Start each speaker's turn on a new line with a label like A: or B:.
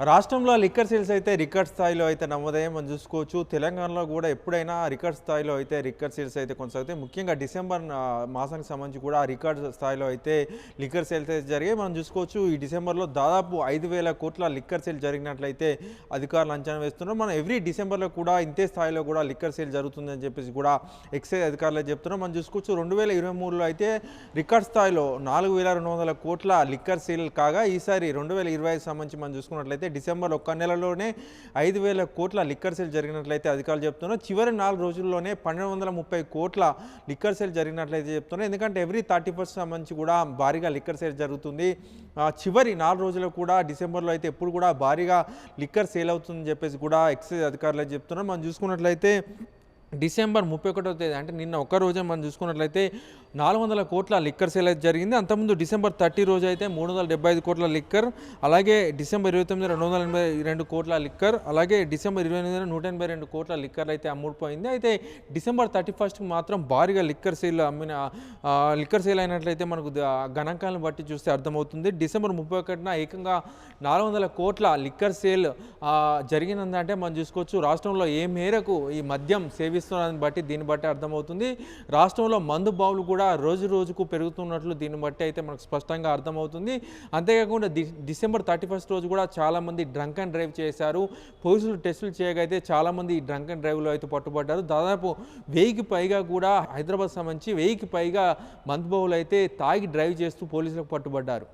A: రాష్ట్రంలో liquor sales అయితే record స్థాయిలో అయితే నమోదయం మనం చూసుకోవచ్చు. తెలంగాణలో కూడా ఎప్పుడైనా రికార్డ్ స్థాయిలో అయితే రికార్డ్ సేల్స్ అయితే కొనసాగుతాయి. ముఖ్యంగా డిసెంబర్ మాసానికి సంబంధించి కూడా రికార్డ్ స్థాయిలో అయితే లిక్కర్ సేల్స్ అయితే జరిగాయి. మనం చూసుకోవచ్చు ఈ డిసెంబర్లో దాదాపు ఐదు వేల కోట్ల లిక్కర్ సేల్ జరిగినట్లయితే అధికారులు అంచనా వేస్తున్నారు. మనం ఎవ్రీ డిసెంబర్లో కూడా ఇంతే స్థాయిలో కూడా లిక్కర్ సేల్ జరుగుతుందని చెప్పేసి కూడా ఎక్సైజ్ అధికారులు చెప్తున్నారు. మనం చూసుకోవచ్చు రెండు వేల ఇరవై మూడులో అయితే రికార్డ్ స్థాయిలో నాలుగు వేల రెండు వందల కోట్ల లిక్కర్ సేల్ కాగా ఈసారి రెండు వేల ఇరవై సంబంధించి మనం చూసుకున్నట్లయితే డిసెంబర్ ఒక్క నెలలోనే ఐదు వేల కోట్ల లిక్కర్ సేల్ జరిగినట్లయితే అధికారులు చెప్తున్నారు. చివరి నాలుగు రోజుల్లోనే పన్నెండు వందల ముప్పై కోట్ల లిక్కర్ సేల్ జరిగినట్లయితే చెప్తున్నారు. ఎందుకంటే ఎవ్రీ థర్టీ ఫస్ట్ సంబంధించి కూడా భారీగా లిక్కర్ సేల్ జరుగుతుంది. చివరి నాలుగు రోజులు కూడా డిసెంబర్లో అయితే ఎప్పుడు కూడా భారీగా లిక్కర్ సేల్ అవుతుందని చెప్పేసి కూడా ఎక్సైజ్ అధికారులు చెప్తున్నారు. మనం చూసుకున్నట్లయితే డిసెంబర్ ముప్పై ఒకటో తేదీ అంటే నిన్న ఒక్క రోజే మనం చూసుకున్నట్లయితే నాలుగు వందల కోట్ల లిక్కర్ సేల్ అయితే జరిగింది. అంతకుముందు డిసెంబర్ థర్టీ రోజు అయితే మూడు వందల డెబ్బై ఐదు కోట్ల లిక్కర్ అలాగే డిసెంబర్ ఇరవై తొమ్మిది రెండు వందల ఎనభై రెండు కోట్ల లిక్కర్ అలాగే డిసెంబర్ ఇరవై ఎనిమిది నూట ఎనభై రెండు కోట్ల లిక్కర్ అయితే అమ్ముడుపోయింది. అయితే డిసెంబర్ థర్టీ ఫస్ట్కి మాత్రం భారీగా లిక్కర్ సేల్ అమ్మిన లిక్కర్ సేల్ అయినట్లయితే మనకు గణాంకాలను బట్టి చూస్తే అర్థమవుతుంది. డిసెంబర్ ముప్పై ఒకటిన ఏకంగా నాలుగు వందల కోట్ల లిక్కర్ సేల్ జరిగినందంటే మనం చూసుకోవచ్చు. రాష్ట్రంలో ఏ మేరకు ఈ మద్యం సేవిస్తున్నారని బట్టి దీన్ని బట్టి అర్థమవుతుంది. రాష్ట్రంలో మందు బావులు కూడా రోజు రోజుకు పెరుగుతున్నట్లు దీన్ని బట్టి అయితే మనకు స్పష్టంగా అర్థమవుతుంది. అంతేకాకుండా డిసెంబర్ థర్టీ ఫస్ట్ రోజు కూడా చాలామంది డ్రంక్ అండ్ డ్రైవ్ చేశారు. పోలీసులు టెస్టులు చేయగైతే చాలామంది ఈ డ్రంక్ అండ్ డ్రైవ్లో అయితే పట్టుబడ్డారు. దాదాపు వెయ్యికి పైగా కూడా హైదరాబాద్ సంబంధించి వెయ్యికి పైగా మందు అయితే తాగి డ్రైవ్ చేస్తూ పోలీసులకు పట్టుబడ్డారు.